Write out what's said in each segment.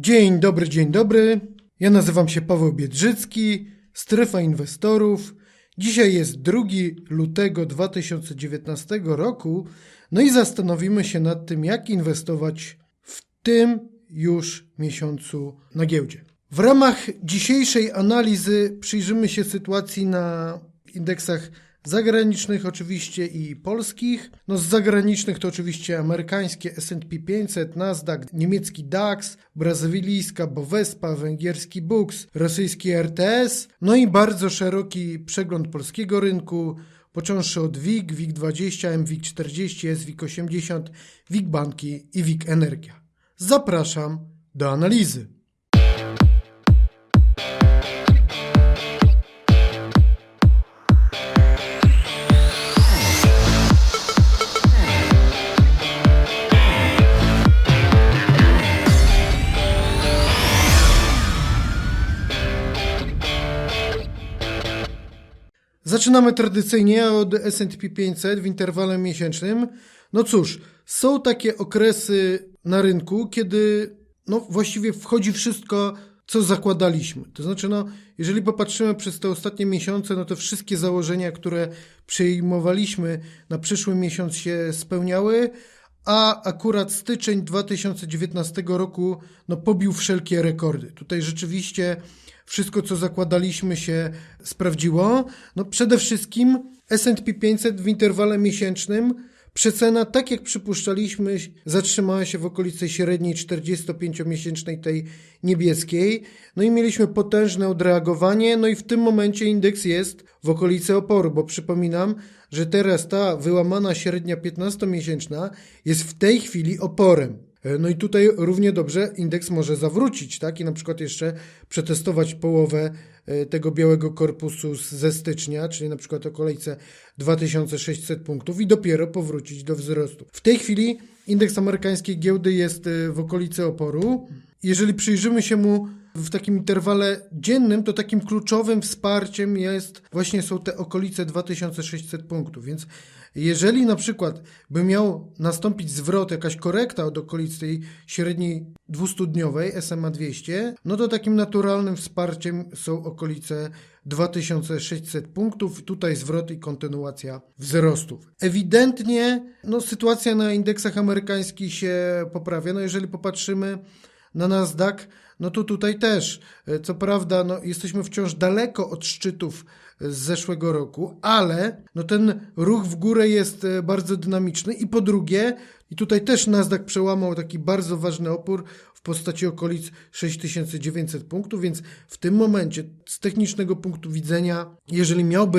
Dzień dobry, dzień dobry. Ja nazywam się Paweł Biedrzycki, Strefa Inwestorów. Dzisiaj jest 2 lutego 2019 roku, no i zastanowimy się nad tym, jak inwestować w tym już miesiącu na giełdzie. W ramach dzisiejszej analizy przyjrzymy się sytuacji na indeksach zagranicznych oczywiście i polskich. No z zagranicznych to oczywiście amerykańskie S&P 500, Nasdaq, niemiecki DAX, brazylijska Bovespa, węgierski BUX, rosyjski RTS, no i bardzo szeroki przegląd polskiego rynku, począwszy od WIG, WIG20, MWIG40, SWIG80, WIG Banki i WIG Energia. Zapraszam do analizy. Zaczynamy tradycyjnie od S&P 500 w interwale miesięcznym. No cóż, są takie okresy na rynku, kiedy no właściwie wchodzi wszystko, co zakładaliśmy. To znaczy, no, jeżeli popatrzymy przez te ostatnie miesiące, no to wszystkie założenia, które przyjmowaliśmy na przyszły miesiąc się spełniały, a akurat styczeń 2019 roku no, pobił wszelkie rekordy. Tutaj rzeczywiście wszystko, co zakładaliśmy, się sprawdziło. No, przede wszystkim S&P 500 w interwale miesięcznym przecena, tak jak przypuszczaliśmy, zatrzymała się w okolicy średniej 45-miesięcznej tej niebieskiej. No i mieliśmy potężne odreagowanie, no i w tym momencie indeks jest w okolicy oporu, bo przypominam, że teraz ta wyłamana średnia 15-miesięczna jest w tej chwili oporem. No i tutaj równie dobrze indeks może zawrócić, tak? I na przykład jeszcze przetestować połowę e, tego białego korpusu ze stycznia, czyli na przykład o kolejce 2600 punktów i dopiero powrócić do wzrostu. W tej chwili indeks amerykańskiej giełdy jest e, w okolicy oporu. Jeżeli przyjrzymy się mu w takim interwale dziennym, to takim kluczowym wsparciem jest właśnie są te okolice 2600 punktów, więc jeżeli na przykład by miał nastąpić zwrot, jakaś korekta od okolic tej średniej 200-dniowej SMA 200, no to takim naturalnym wsparciem są okolice 2600 punktów. Tutaj zwrot i kontynuacja wzrostów. Ewidentnie no, sytuacja na indeksach amerykańskich się poprawia. No, jeżeli popatrzymy na Nasdaq, no to tutaj też. Co prawda, no, jesteśmy wciąż daleko od szczytów z zeszłego roku, ale no, ten ruch w górę jest e, bardzo dynamiczny i po drugie, i tutaj też Nasdaq przełamał taki bardzo ważny opór w postaci okolic 6900 punktów, więc w tym momencie z technicznego punktu widzenia, jeżeli miałby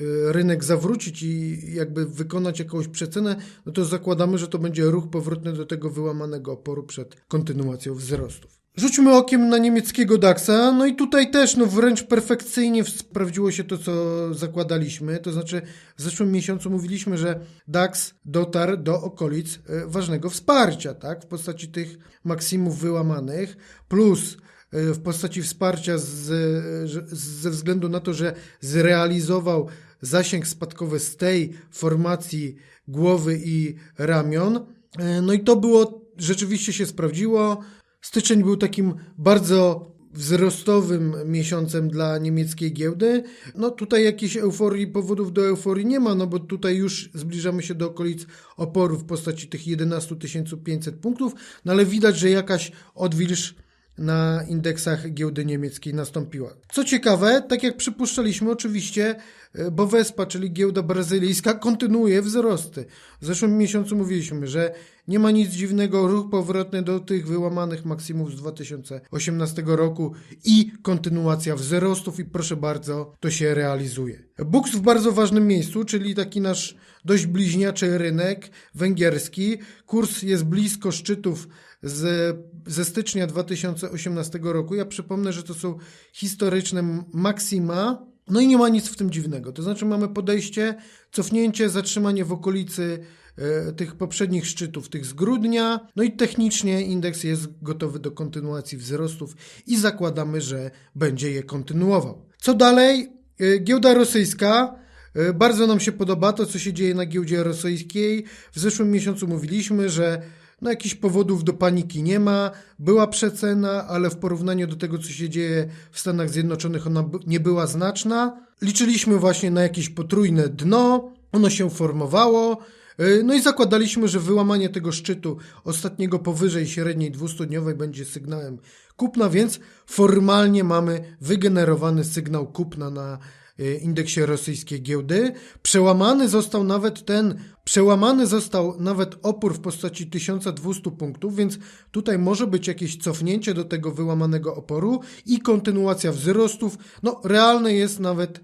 y, rynek zawrócić i jakby wykonać jakąś przecenę, no to zakładamy, że to będzie ruch powrotny do tego wyłamanego oporu przed kontynuacją wzrostów. Rzućmy okiem na niemieckiego DAXa, no i tutaj też no wręcz perfekcyjnie sprawdziło się to, co zakładaliśmy, to znaczy w zeszłym miesiącu mówiliśmy, że DAX dotarł do okolic e, ważnego wsparcia, tak, w postaci tych maksimów wyłamanych, plus e, w postaci wsparcia z, że- ze względu na to, że zrealizował zasięg spadkowy z tej formacji głowy i ramion. E, No i to było, rzeczywiście się sprawdziło. Styczeń był takim bardzo wzrostowym miesiącem dla niemieckiej giełdy. No tutaj jakiejś euforii, powodów do euforii nie ma, no bo tutaj już zbliżamy się do okolic oporu w postaci tych 11 500 punktów, no ale widać, że jakaś odwilż na indeksach giełdy niemieckiej nastąpiła. Co ciekawe, tak jak przypuszczaliśmy, oczywiście e, Bovespa, czyli giełda brazylijska, kontynuuje wzrosty. W zeszłym miesiącu mówiliśmy, że nie ma nic dziwnego, ruch powrotny do tych wyłamanych maksimów z 2018 roku i kontynuacja wzrostów i proszę bardzo, to się realizuje. Bux w bardzo ważnym miejscu, czyli taki nasz dość bliźniaczy rynek węgierski. Kurs jest blisko szczytów z, ze stycznia 2018 roku. Ja przypomnę, że to są historyczne maksima. No i nie ma nic w tym dziwnego. To znaczy mamy podejście, cofnięcie, zatrzymanie w okolicy e, tych poprzednich szczytów, tych z grudnia. No i technicznie indeks jest gotowy do kontynuacji wzrostów i zakładamy, że będzie je kontynuował. Co dalej? E, Giełda rosyjska. E, Bardzo nam się podoba to, co się dzieje na giełdzie rosyjskiej. W zeszłym miesiącu mówiliśmy, że No jakichś powodów do paniki nie ma. Była przecena, ale w porównaniu do tego, co się dzieje w Stanach Zjednoczonych, ona nie była znaczna. Liczyliśmy właśnie na jakieś potrójne dno. Ono się formowało. Yy, No i zakładaliśmy, że wyłamanie tego szczytu ostatniego powyżej średniej 200-dniowej będzie sygnałem kupna, więc formalnie mamy wygenerowany sygnał kupna na y, indeksie rosyjskiej giełdy. Przełamany został nawet ten, przełamany został nawet opór w postaci 1200 punktów, więc tutaj może być jakieś cofnięcie do tego wyłamanego oporu i kontynuacja wzrostów. No, realne jest nawet e,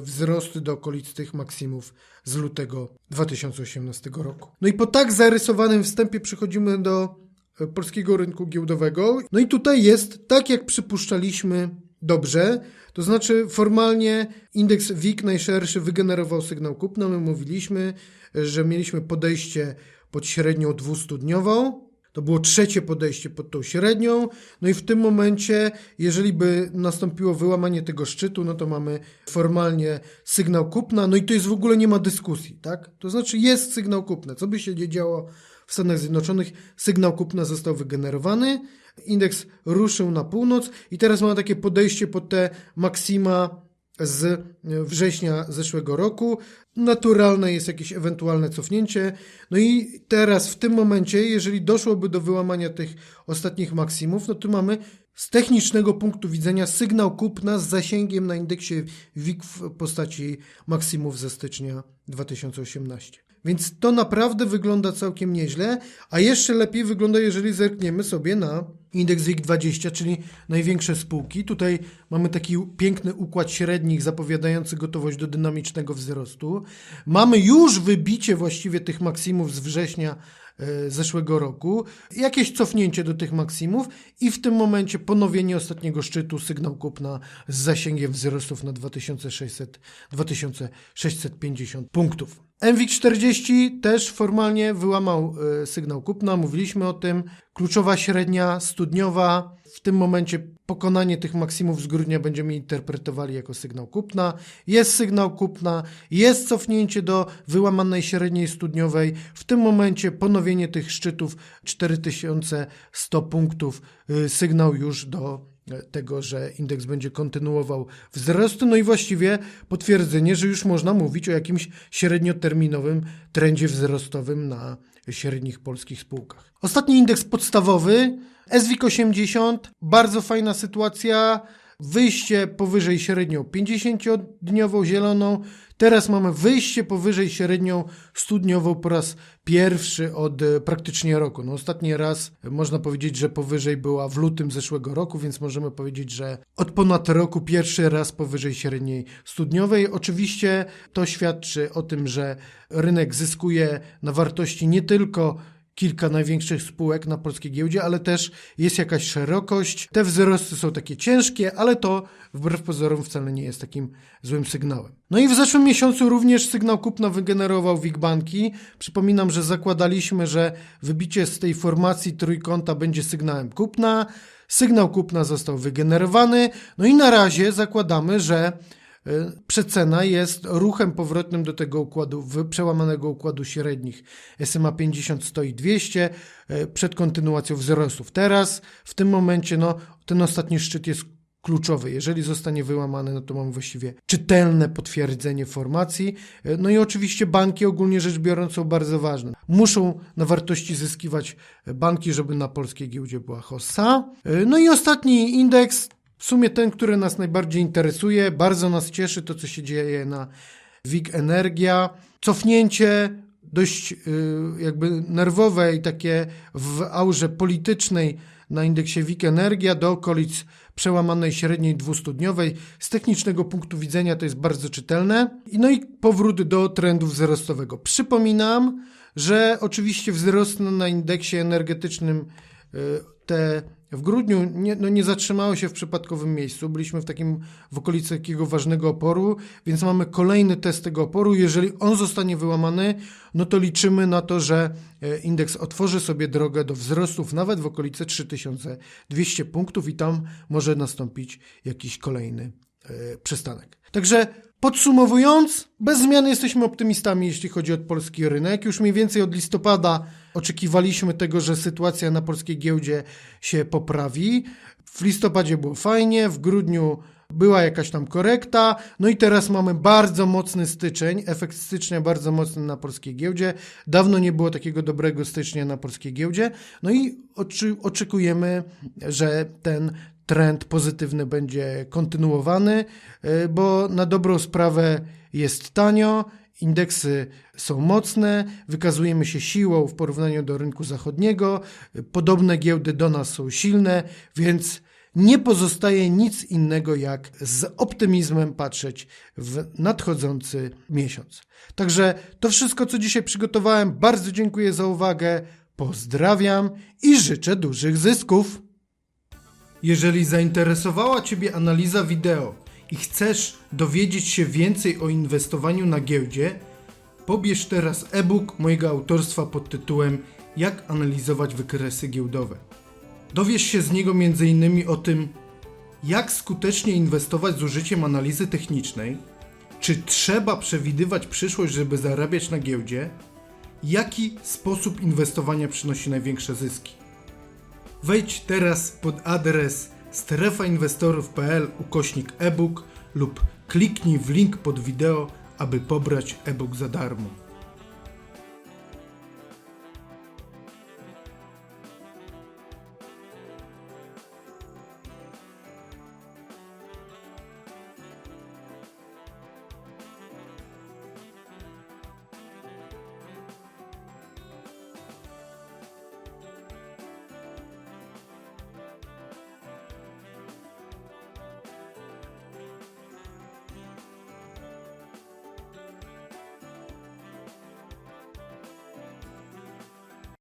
wzrosty do okolic tych maksimów z lutego 2018 roku. No i po tak zarysowanym wstępie przechodzimy do e, polskiego rynku giełdowego. No i tutaj jest tak, jak przypuszczaliśmy, dobrze. To znaczy, formalnie indeks WIG najszerszy wygenerował sygnał kupna. My mówiliśmy, że mieliśmy podejście pod średnią 200-dniową. To było trzecie podejście pod tą średnią. No i w tym momencie, jeżeli by nastąpiło wyłamanie tego szczytu, no to mamy formalnie sygnał kupna. No i to jest w ogóle nie ma dyskusji, tak? To znaczy jest sygnał kupna. Co by się nie działo w Stanach Zjednoczonych, sygnał kupna został wygenerowany. Indeks ruszył na północ i teraz mamy takie podejście pod te maksima z września zeszłego roku. Naturalne jest jakieś ewentualne cofnięcie. No i teraz w tym momencie, jeżeli doszłoby do wyłamania tych ostatnich maksimów, no to mamy z technicznego punktu widzenia sygnał kupna z zasięgiem na indeksie WIG w postaci maksimów ze stycznia 2018. Więc to naprawdę wygląda całkiem nieźle, a jeszcze lepiej wygląda, jeżeli zerkniemy sobie na indeks WIG20, czyli największe spółki. Tutaj mamy taki piękny układ średnich zapowiadający gotowość do dynamicznego wzrostu. Mamy już wybicie właściwie tych maksimów z września e, zeszłego roku, jakieś cofnięcie do tych maksimów i w tym momencie ponowienie ostatniego szczytu, sygnał kupna z zasięgiem wzrostów na 2600, 2650 punktów. MWIG 40 też formalnie wyłamał e, sygnał kupna, mówiliśmy o tym. Kluczowa średnia studniowa, w tym momencie pokonanie tych maksimów z grudnia będziemy interpretowali jako sygnał kupna. Jest sygnał kupna, jest cofnięcie do wyłamanej średniej studniowej. W tym momencie ponowienie tych szczytów 4100 punktów, y, sygnał już do tego, że indeks będzie kontynuował wzrost, no i właściwie potwierdzenie, że już można mówić o jakimś średnioterminowym trendzie wzrostowym na średnich polskich spółkach. Ostatni indeks podstawowy, SWIG 80, bardzo fajna sytuacja, wyjście powyżej średnią 50-dniową zieloną, teraz mamy wyjście powyżej średnią studniową po raz pierwszy od e, praktycznie roku. No ostatni raz e, można powiedzieć, że powyżej była w lutym zeszłego roku, więc możemy powiedzieć, że od ponad roku pierwszy raz powyżej średniej studniowej. Oczywiście to świadczy o tym, że rynek zyskuje na wartości nie tylko kilka największych spółek na polskiej giełdzie, ale też jest jakaś szerokość. Te wzrosty są takie ciężkie, ale to wbrew pozorom wcale nie jest takim złym sygnałem. No i w zeszłym miesiącu również sygnał kupna wygenerował WIG Banki. Przypominam, że zakładaliśmy, że wybicie z tej formacji trójkąta będzie sygnałem kupna. Sygnał kupna został wygenerowany. No i na razie zakładamy, że przecena jest ruchem powrotnym do tego układu, przełamanego układu średnich SMA 50, 100 i 200 y, przed kontynuacją wzrostów. Teraz, w tym momencie, no, ten ostatni szczyt jest kluczowy. Jeżeli zostanie wyłamany, no to mamy właściwie czytelne potwierdzenie formacji. Y, No i oczywiście banki ogólnie rzecz biorąc są bardzo ważne. Muszą na wartości zyskiwać banki, żeby na polskiej giełdzie była hossa. No i ostatni indeks, w sumie ten, który nas najbardziej interesuje, bardzo nas cieszy to, co się dzieje na WIG Energia. Cofnięcie dość y, jakby nerwowe i takie w aurze politycznej na indeksie WIG Energia do okolic przełamanej średniej 200-dniowej. Z technicznego punktu widzenia to jest bardzo czytelne. No i powrót do trendu wzrostowego. Przypominam, że oczywiście wzrost na indeksie energetycznym y, te w grudniu nie, no nie zatrzymało się w przypadkowym miejscu. Byliśmy w takim w okolicy takiego ważnego oporu, więc mamy kolejny test tego oporu. Jeżeli on zostanie wyłamany, no to liczymy na to, że e, indeks otworzy sobie drogę do wzrostów nawet w okolicy 3200 punktów i tam może nastąpić jakiś kolejny e, przystanek. Także Podsumowując, bez zmian jesteśmy optymistami, jeśli chodzi o polski rynek. Już mniej więcej od listopada oczekiwaliśmy tego, że sytuacja na polskiej giełdzie się poprawi. W listopadzie było fajnie, w grudniu była jakaś tam korekta, no i teraz mamy bardzo mocny styczeń, efekt stycznia bardzo mocny na polskiej giełdzie. Dawno nie było takiego dobrego stycznia na polskiej giełdzie, no i oczy, oczekujemy, że ten trend pozytywny będzie kontynuowany, y, bo na dobrą sprawę jest tanio, indeksy są mocne, wykazujemy się siłą w porównaniu do rynku zachodniego, podobne giełdy do nas są silne, więc nie pozostaje nic innego jak z optymizmem patrzeć w nadchodzący miesiąc. Także to wszystko, co dzisiaj przygotowałem. Bardzo dziękuję za uwagę, pozdrawiam i życzę dużych zysków. Jeżeli zainteresowała Ciebie analiza wideo i chcesz dowiedzieć się więcej o inwestowaniu na giełdzie, pobierz teraz e-book mojego autorstwa pod tytułem Jak analizować wykresy giełdowe. Dowiesz się z niego m.in. o tym, jak skutecznie inwestować z użyciem analizy technicznej, czy trzeba przewidywać przyszłość, żeby zarabiać na giełdzie, jaki sposób inwestowania przynosi największe zyski. Wejdź teraz pod adres strefainwestorów.pl ukośnik e-book lub kliknij w link pod wideo, aby pobrać e-book za darmo.